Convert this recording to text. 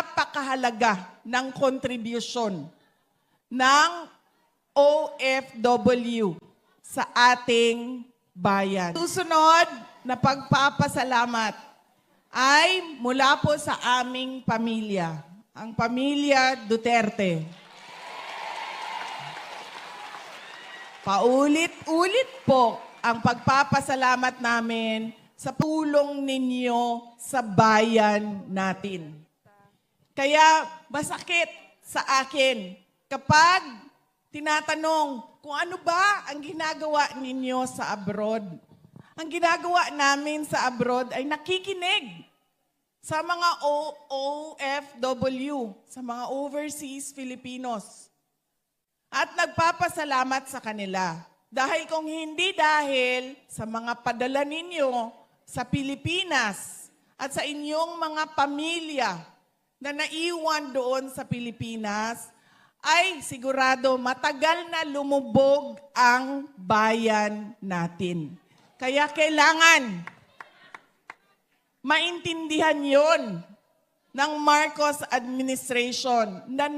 napakahalaga ng contribution ng OFW sa ating bayan. Susunod na pagpapasalamat ay mula po sa aming pamilya, ang pamilya Duterte. Paulit-ulit po ang pagpapasalamat namin sa tulong ninyo sa bayan natin. Kaya masakit sa akin kapag tinatanong kung ano ba ang ginagawa ninyo sa abroad. Ang ginagawa namin sa abroad ay nakikinig sa mga OFW, sa mga overseas Filipinos. At nagpapasalamat sa kanila. Dahil kung hindi dahil sa mga padala ninyo sa Pilipinas at sa inyong mga pamilya na naiwan doon sa Pilipinas, ay sigurado matagal na lumubog ang bayan natin. Kaya kailangan maintindihan yon ng Marcos administration na